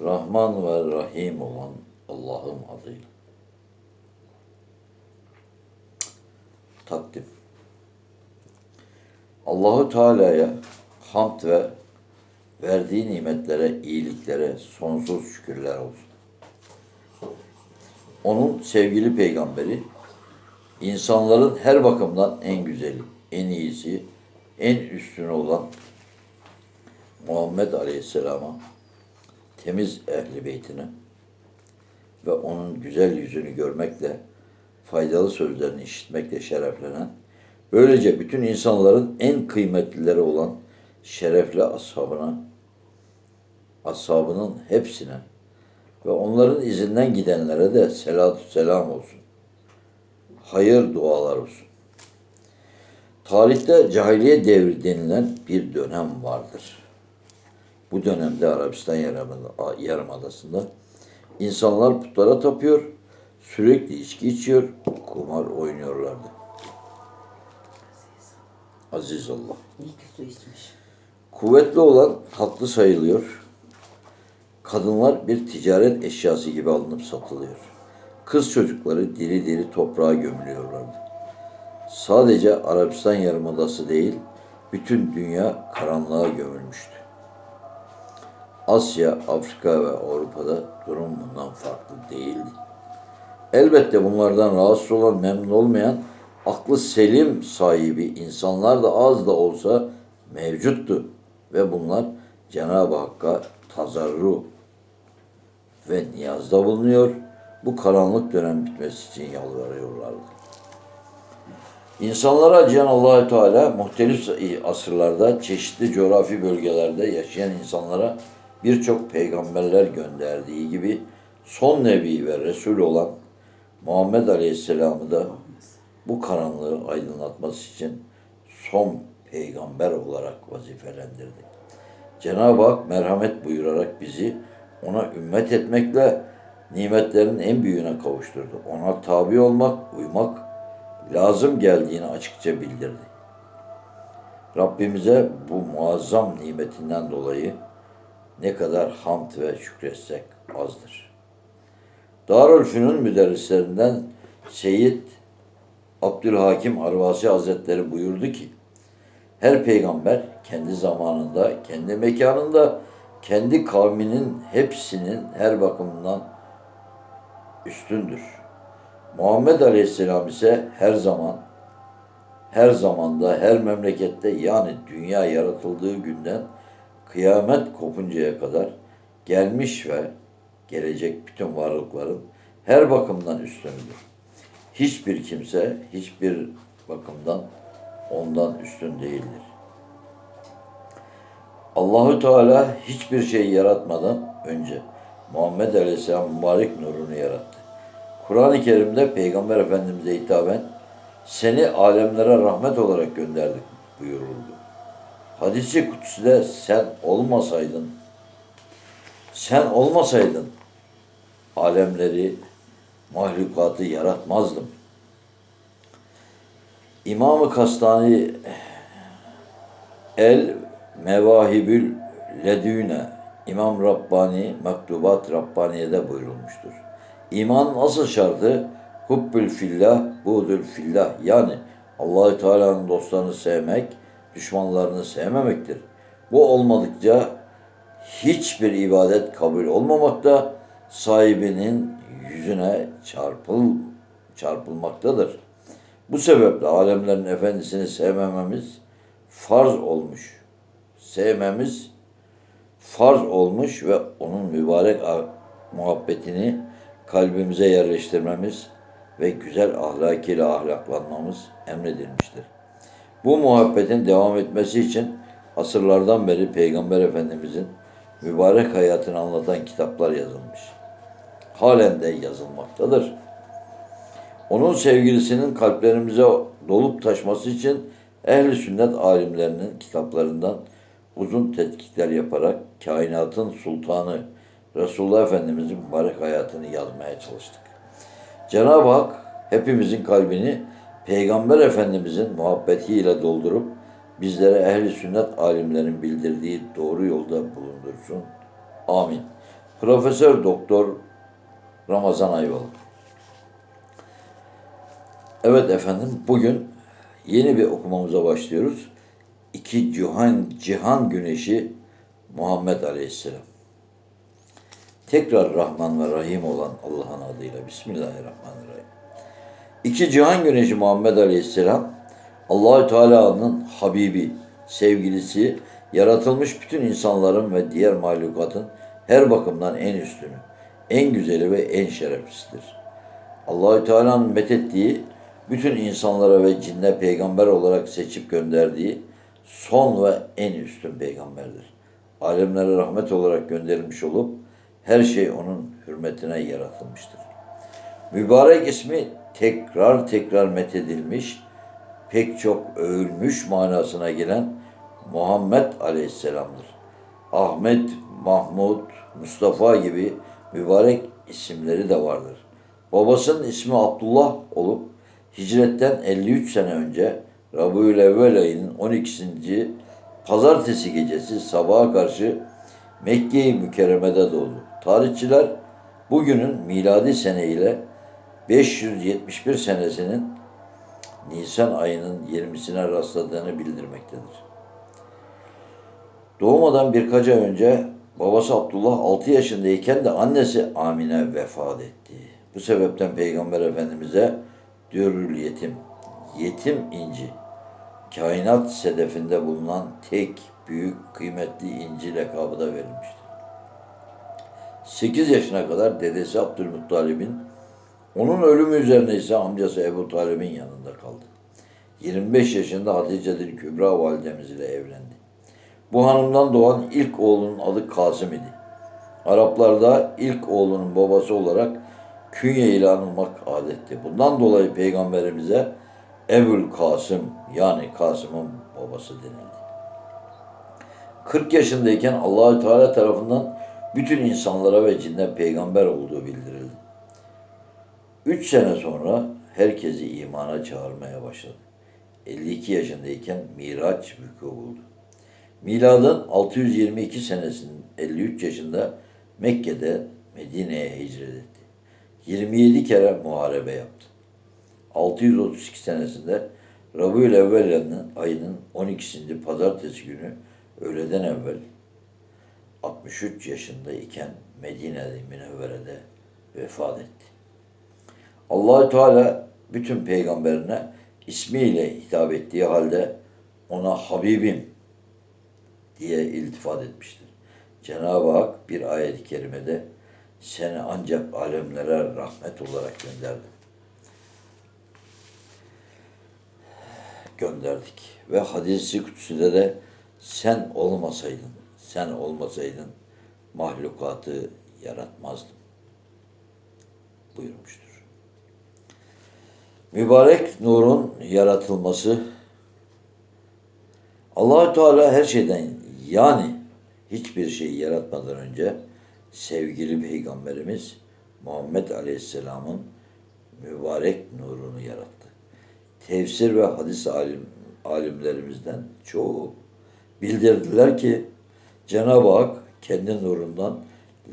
Rahman ve Rahim olan Allah'ın adıyla. Takdim. Allahu Teala'ya hamd ve verdiği nimetlere, iyiliklere sonsuz şükürler olsun. Onun sevgili peygamberi, insanların her bakımdan en güzeli, en iyisi, en üstün olan Muhammed Aleyhisselam'a, temiz ehli beytine ve onun güzel yüzünü görmekle, faydalı sözlerini işitmekle şereflenen, böylece bütün insanların en kıymetlileri olan şerefli ashabına, ashabının hepsine ve onların izinden gidenlere de selatü selam olsun. Hayır dualar olsun. Tarihte cahiliye devri denilen bir dönem vardır. Bu dönemde Arabistan yarımada- yarımadasında insanlar putlara tapıyor, sürekli içki içiyor, kumar oynuyorlardı. Aziz Allah. Kuvvetli olan haklı sayılıyor. Kadınlar bir ticaret eşyası gibi alınıp satılıyor. Kız çocukları diri diri toprağa gömülüyorlardı. Sadece Arabistan Yarımadası değil, bütün dünya karanlığa gömülmüştü. Asya, Afrika ve Avrupa'da durum bundan farklı değildi. Elbette bunlardan rahatsız olan, memnun olmayan, aklı selim sahibi insanlar da az da olsa mevcuttu. Ve bunlar Cenab-ı Hakk'a tazarru ve niyazda bulunuyor. Bu karanlık dönem bitmesi için yalvarıyorlardı. İnsanlara acıyan Allahü Teala muhtelif asırlarda çeşitli coğrafi bölgelerde yaşayan insanlara birçok peygamberler gönderdiği gibi son nebi ve resul olan Muhammed Aleyhisselam'ı da bu karanlığı aydınlatması için son peygamber olarak vazifelendirdi. Cenab-ı Hak merhamet buyurarak bizi ona ümmet etmekle nimetlerin en büyüğüne kavuşturdu. Ona tabi olmak, uymak lazım geldiğini açıkça bildirdi. Rabbimize bu muazzam nimetinden dolayı ne kadar hamd ve şükretsek azdır. Darülfünun müderrislerinden Seyyid Abdülhakim Arvasi Hazretleri buyurdu ki, her peygamber kendi zamanında, kendi mekanında, kendi kavminin hepsinin her bakımından üstündür. Muhammed Aleyhisselam ise her zaman, her zamanda, her memlekette yani dünya yaratıldığı günden kıyamet kopuncaya kadar gelmiş ve gelecek bütün varlıkların her bakımdan üstündür. Hiçbir kimse hiçbir bakımdan ondan üstün değildir. Allahü Teala hiçbir şey yaratmadan önce Muhammed Aleyhisselam mübarek nurunu yarattı. Kur'an-ı Kerim'de Peygamber Efendimiz'e hitaben seni alemlere rahmet olarak gönderdik buyuruldu. Hadisi kutsüde sen olmasaydın, sen olmasaydın alemleri, mahlukatı yaratmazdım. İmam-ı Kastani El Mevahibül Ledüne İmam Rabbani Mektubat Rabbaniye'de buyurulmuştur. İman asıl şartı hubbül fillah, buğdül fillah yani Allahü Teala'nın dostlarını sevmek, düşmanlarını sevmemektir. Bu olmadıkça hiçbir ibadet kabul olmamakta, sahibinin yüzüne çarpıl çarpılmaktadır. Bu sebeple alemlerin efendisini sevmememiz farz olmuş. Sevmemiz farz olmuş ve onun mübarek muhabbetini kalbimize yerleştirmemiz ve güzel ahlakıyla ahlaklanmamız emredilmiştir. Bu muhabbetin devam etmesi için asırlardan beri Peygamber Efendimizin mübarek hayatını anlatan kitaplar yazılmış. Halen de yazılmaktadır. Onun sevgilisinin kalplerimize dolup taşması için ehli sünnet alimlerinin kitaplarından uzun tetkikler yaparak kainatın sultanı Resulullah Efendimizin mübarek hayatını yazmaya çalıştık. Cenab-ı Hak hepimizin kalbini Peygamber Efendimizin muhabbetiyle doldurup bizlere ehli sünnet alimlerin bildirdiği doğru yolda bulundursun. Amin. Profesör Doktor Ramazan Ayvalık. Evet efendim bugün yeni bir okumamıza başlıyoruz. İki cihan, cihan güneşi Muhammed Aleyhisselam. Tekrar Rahman ve Rahim olan Allah'ın adıyla Bismillahirrahmanirrahim. İki cihan güneşi Muhammed Aleyhisselam Allahü Teala'nın Habibi, sevgilisi, yaratılmış bütün insanların ve diğer mahlukatın her bakımdan en üstünü, en güzeli ve en şereflisidir. Allahü Teala'nın methettiği, bütün insanlara ve cinne peygamber olarak seçip gönderdiği son ve en üstün peygamberdir. Alemlere rahmet olarak gönderilmiş olup her şey onun hürmetine yaratılmıştır. Mübarek ismi tekrar tekrar methedilmiş, pek çok övülmüş manasına gelen Muhammed Aleyhisselam'dır. Ahmet, Mahmud, Mustafa gibi mübarek isimleri de vardır. Babasının ismi Abdullah olup hicretten 53 sene önce Rabiülevvel ayının 12. pazartesi gecesi sabaha karşı Mekke-i Mükerreme'de doğdu. Tarihçiler bugünün miladi sene ile 571 senesinin Nisan ayının 20'sine rastladığını bildirmektedir. Doğmadan birkaç ay önce babası Abdullah 6 yaşındayken de annesi Amine vefat etti. Bu sebepten Peygamber Efendimiz'e Dürrül Yetim, Yetim İnci, kainat sedefinde bulunan tek büyük kıymetli inci lakabı da verilmiştir. 8 yaşına kadar dedesi Abdülmuttalib'in, onun ölümü üzerine ise amcası Ebu Talib'in yanında kaldı. 25 yaşında Hatice'dir Kübra validemiz ile evlendi. Bu hanımdan doğan ilk oğlunun adı Kasım idi. Araplarda ilk oğlunun babası olarak künye ile anılmak adetti. Bundan dolayı peygamberimize Ebul Kasım yani Kasım'ın babası denildi. 40 yaşındayken Allahü Teala tarafından bütün insanlara ve cinne peygamber olduğu bildirildi. 3 sene sonra herkesi imana çağırmaya başladı. 52 yaşındayken Miraç vuku buldu. Miladın 622 senesinin 53 yaşında Mekke'de Medine'ye hicret etti. 27 kere muharebe yaptı. 632 senesinde Rabiül Evvel ayının 12. pazartesi günü öğleden evvel 63 yaşında iken Medine'de Münevvere'de vefat etti. Allahü Teala bütün peygamberine ismiyle hitap ettiği halde ona Habibim diye iltifat etmiştir. Cenab-ı Hak bir ayet-i kerimede seni ancak alemlere rahmet olarak gönderdim. Gönderdik. Ve hadisi kutsüde de sen olmasaydın, sen olmasaydın mahlukatı yaratmazdım buyurmuştur. Mübarek nurun yaratılması Allahü Teala her şeyden yani hiçbir şeyi yaratmadan önce sevgili peygamberimiz Muhammed Aleyhisselam'ın mübarek nurunu yarattı. Tefsir ve hadis alim, alimlerimizden çoğu bildirdiler ki Cenab-ı Hak kendi nurundan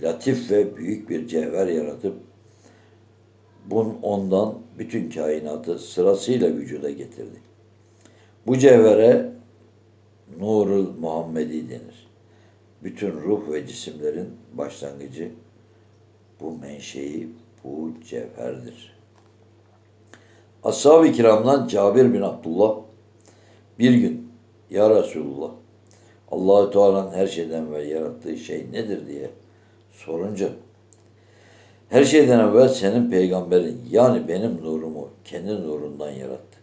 latif ve büyük bir cevher yaratıp bun ondan bütün kainatı sırasıyla vücuda getirdi. Bu cevhere Nurul Muhammedi denir. Bütün ruh ve cisimlerin başlangıcı bu menşei, bu cevherdir. Ashab-ı kiramdan Cabir bin Abdullah bir gün Ya Resulullah Allahü Teala'nın her şeyden ve yarattığı şey nedir diye sorunca her şeyden evvel senin peygamberin yani benim nurumu kendi nurundan yarattı.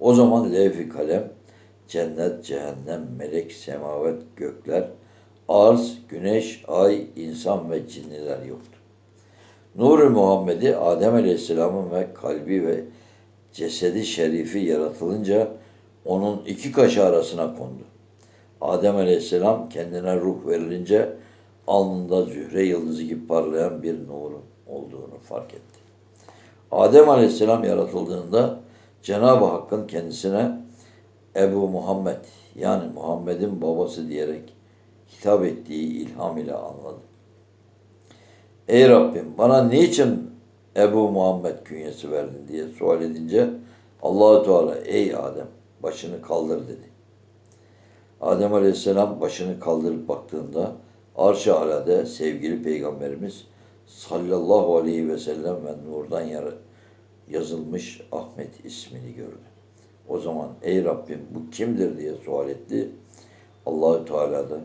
O zaman levh-i kalem, cennet, cehennem, melek, semavet, gökler, arz, güneş, ay, insan ve cinniler yoktu. Nur-u Muhammed'i Adem Aleyhisselam'ın ve kalbi ve cesedi şerifi yaratılınca onun iki kaşı arasına kondu. Adem Aleyhisselam kendine ruh verilince alnında zühre yıldızı gibi parlayan bir nurun olduğunu fark etti. Adem Aleyhisselam yaratıldığında Cenab-ı Hakk'ın kendisine Ebu Muhammed yani Muhammed'in babası diyerek hitap ettiği ilham ile anladı. Ey Rabbim bana niçin Ebu Muhammed künyesi verdin diye sual edince Allahu Teala ey Adem başını kaldır dedi. Adem Aleyhisselam başını kaldırıp baktığında arş-ı alade sevgili peygamberimiz sallallahu aleyhi ve sellem ve nurdan yazılmış Ahmet ismini gördü. O zaman ey Rabbim bu kimdir diye sual etti. Allahü Teala da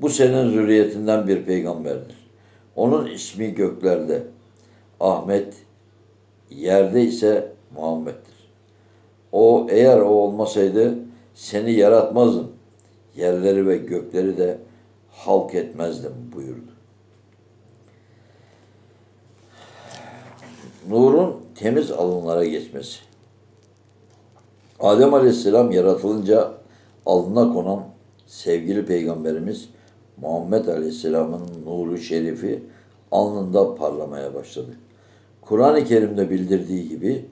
bu senin zürriyetinden bir peygamberdir. Onun ismi göklerde. Ahmet yerde ise Muhammed'dir. O eğer o olmasaydı seni yaratmazdım. Yerleri ve gökleri de halk etmezdim buyurdu. Nurun temiz alınlara geçmesi. Adem Aleyhisselam yaratılınca alnına konan sevgili peygamberimiz Muhammed Aleyhisselam'ın nuru şerifi alnında parlamaya başladı. Kur'an-ı Kerim'de bildirdiği gibi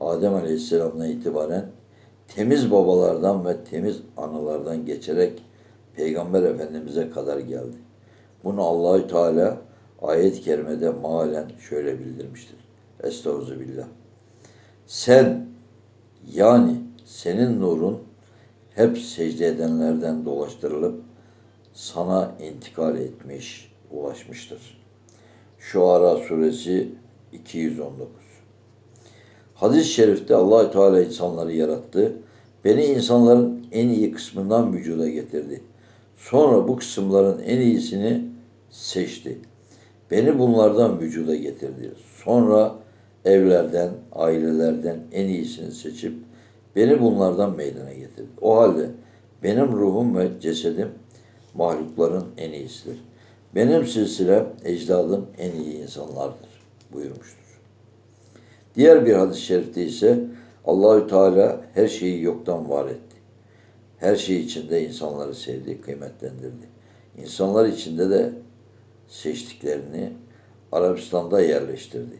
Adem Aleyhisselam'dan itibaren temiz babalardan ve temiz analardan geçerek Peygamber Efendimiz'e kadar geldi. Bunu Allahü Teala ayet-i kerimede malen şöyle bildirmiştir. Estağfirullah. Sen yani senin nurun hep secde edenlerden dolaştırılıp sana intikal etmiş, ulaşmıştır. Şuara suresi 219. Hadis-i şerifte Allahü Teala insanları yarattı. Beni insanların en iyi kısmından vücuda getirdi. Sonra bu kısımların en iyisini seçti. Beni bunlardan vücuda getirdi. Sonra evlerden, ailelerden en iyisini seçip beni bunlardan meydana getirdi. O halde benim ruhum ve cesedim mahlukların en iyisidir. Benim silsilem, ecdadım en iyi insanlardır buyurmuştur. Diğer bir hadis-i şerifte ise Allahü Teala her şeyi yoktan var etti. Her şey içinde insanları sevdi, kıymetlendirdi. İnsanlar içinde de seçtiklerini Arabistan'da yerleştirdi.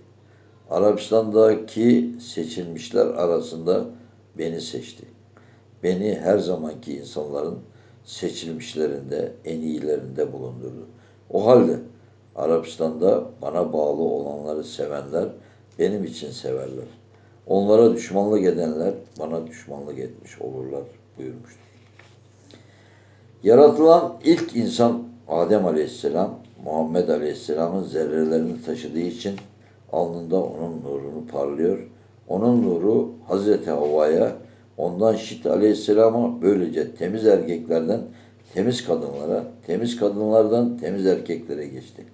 Arabistan'daki seçilmişler arasında beni seçti. Beni her zamanki insanların seçilmişlerinde, en iyilerinde bulundurdu. O halde Arabistan'da bana bağlı olanları sevenler benim için severler. Onlara düşmanlık edenler bana düşmanlık etmiş olurlar buyurmuştur. Yaratılan ilk insan Adem Aleyhisselam, Muhammed Aleyhisselam'ın zerrelerini taşıdığı için alnında onun nurunu parlıyor. Onun nuru Hazreti Havva'ya, ondan Şit Aleyhisselam'a böylece temiz erkeklerden temiz kadınlara, temiz kadınlardan temiz erkeklere geçti.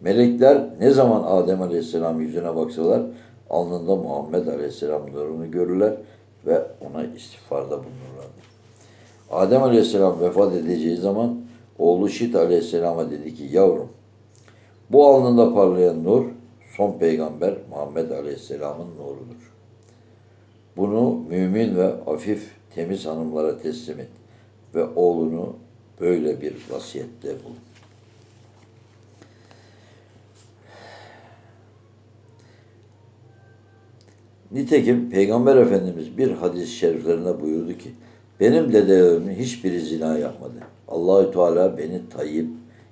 Melekler ne zaman Adem Aleyhisselam yüzüne baksalar alnında Muhammed Aleyhisselam nurunu görürler ve ona istiğfarda bulunurlardı. Adem Aleyhisselam vefat edeceği zaman oğlu Şit Aleyhisselam'a dedi ki yavrum bu alnında parlayan nur son peygamber Muhammed Aleyhisselam'ın nurudur. Bunu mümin ve afif temiz hanımlara teslim et ve oğlunu böyle bir vasiyette bul. Nitekim Peygamber Efendimiz bir hadis-i şeriflerinde buyurdu ki, benim dedelerimin hiçbiri zina yapmadı. Allahü Teala beni tayyip,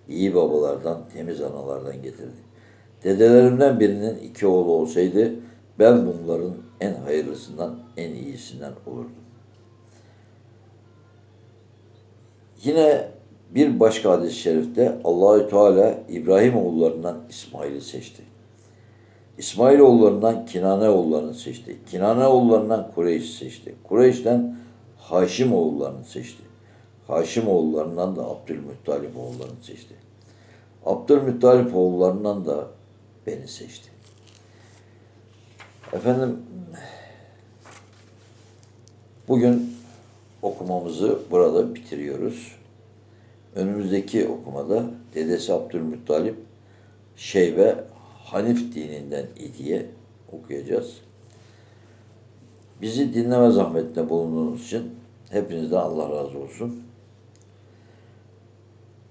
iyi babalardan, temiz analardan getirdi. Dedelerimden birinin iki oğlu olsaydı, ben bunların en hayırlısından, en iyisinden olurdum. Yine bir başka hadis-i şerifte Allahü Teala İbrahim oğullarından İsmail'i seçti. İsmail oğullarından Kinane oğullarını seçti. Kinane oğullarından Kureyş seçti. Kureyş'ten Haşim oğullarını seçti. Haşim oğullarından da Abdülmuttalip oğullarını seçti. Abdülmuttalip oğullarından da beni seçti. Efendim bugün okumamızı burada bitiriyoruz. Önümüzdeki okumada dedesi Abdülmuttalip Şeybe Hanif dininden idiye okuyacağız. Bizi dinleme zahmetinde bulunduğunuz için hepinizden Allah razı olsun.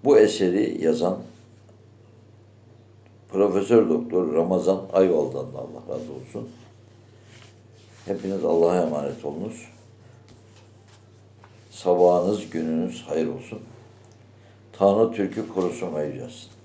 Bu eseri yazan Profesör Doktor Ramazan Ayval'dan da Allah razı olsun. Hepiniz Allah'a emanet olunuz. Sabahınız, gününüz hayır olsun. Tanrı Türk'ü korusun yücelsin.